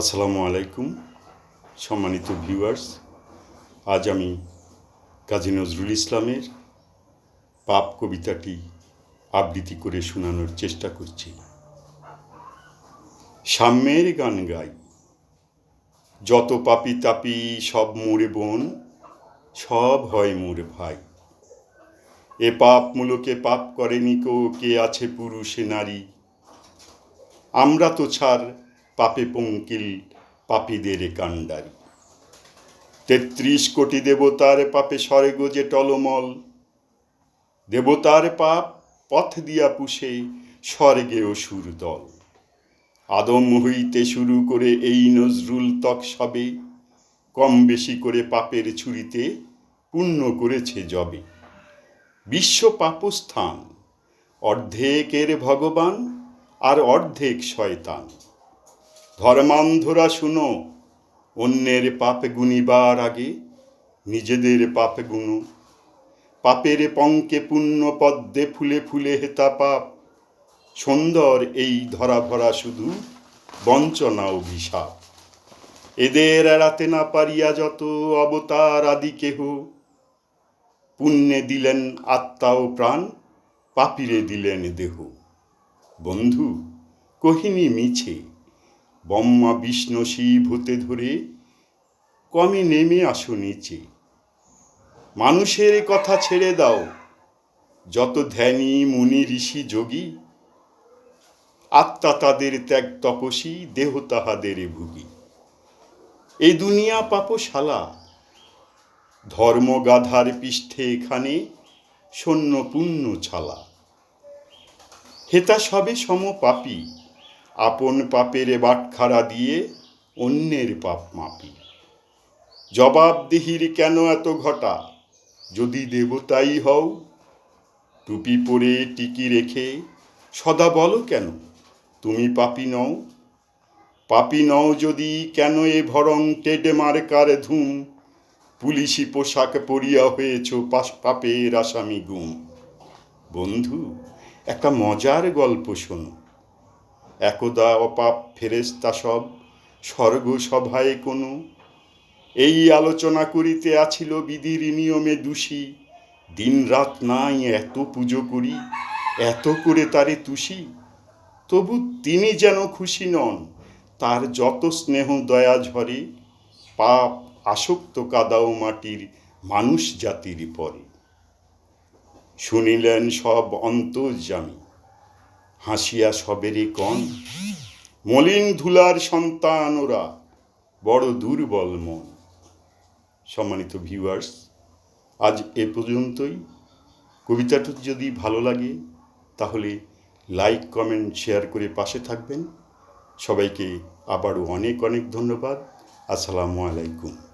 আসসালামু আলাইকুম, সম্মানিত ভিউয়ার্স। আজ আমি কাজী নজরুল ইসলামের পাপ কবিতাটি আবৃত্তি করে শোনানোর চেষ্টা করছি। সাম্যের গান গাই। যত পাপি তাপি সব মোরে বোন, সব হয় মোর ভাই। এ পাপ মূলকে পাপ করেনি কো, কে আছে পুরুষে নারী। আমরা তো ছাড় পাপে পঙ্কিল পাপীদের কাণ্ডারি। তেত্রিশ কোটি দেবতার পাপে স্বর্গ যে টলমল। দেবতার পাপ পথ দিয়া পুষে স্বর্গে অসুর দল আদম হইতে শুরু করে এই নজরুল তক সবে, কম বেশি করে পাপের ছুরিতে পুণ্য করেছে জবে। বিশ্ব পাপস্থান, অর্ধেকের ভগবান আর অর্ধেক শয়তান। ধর্মান্ধরা শুনো, অন্যের পাপ গুনিবার আগে নিজেদের পাপ গুনো। পাপের পঙ্কে পুণ্য পদ্মে ফুলে ফুলে হেতা পাপ। সুন্দর এই ধরা ভরা শুধু বঞ্চনা অভিশাপ। এদের এড়াতে না পারিয়া যত অবতার আদি কেহ। পুণ্যে দিলেন আত্মা ও প্রাণ, পাপিরে দিলেন দেহ। বন্ধু, কহিনী মিছে। বম্মা বিষ্ণু, শিব হতে ধরে কমে নেমে আসো নিচে। মানুষের কথা ছেড়ে দাও, যত ধ্যানী, মুনি, ঋষি, যোগী। আত্মা তাদের ত্যাগ তপসী দেহ তাহাদের ভুগি। এই দুনিয়া পাপশালা, ধর্ম গাধার পৃষ্ঠে এখানে সৈন্য পুণ্য ছালা। হেতা সবে সম পাপী আপন পাপের বাটখারা দিয়ে অন্যের পাপ মাপি। জবাবদিহির কেন এত ঘটা? যদি দেবতাই হও, টুপি পরে টিকি রেখে সদা বলো কেন? তুমি পাপি নও। পাপি নও যদি কেন এ ভরং টেডে মার্কার ধুম? পুলিশি পোশাক পরিয়া হয়েছ পাশ পাপের আসামি গুম। বন্ধু, একটা মজার গল্প শোনো। একদা অপাপ ফেরেস্তা সব, স্বর্গ সভায় কোনো। এই আলোচনা করিতে আছিল বিধির নিয়মে দোষী। দিন রাত নাই এত পুজো করি, এত করে তারে তুষি। তবু তিনি যেন খুশি নন, তার যত স্নেহ দয়া ঝরে, পাপ আসক্ত কাদাও মাটির মানুষ জাতির পরে। শুনিলেন সব অন্তর্জামী হাসিয়া সবেরে কন। মলিন ধুলার সন্তান ওরা বড় দুর্বল মন। সম্মানিত ভিউয়ার্স আজ এ পর্যন্তই। কবিতাটি যদি ভালো লাগে, তাহলে লাইক কমেন্ট শেয়ার করে পাশে থাকবেন। সবাইকে আবারও অনেক অনেক ধন্যবাদ। আসসালামু আলাইকুম।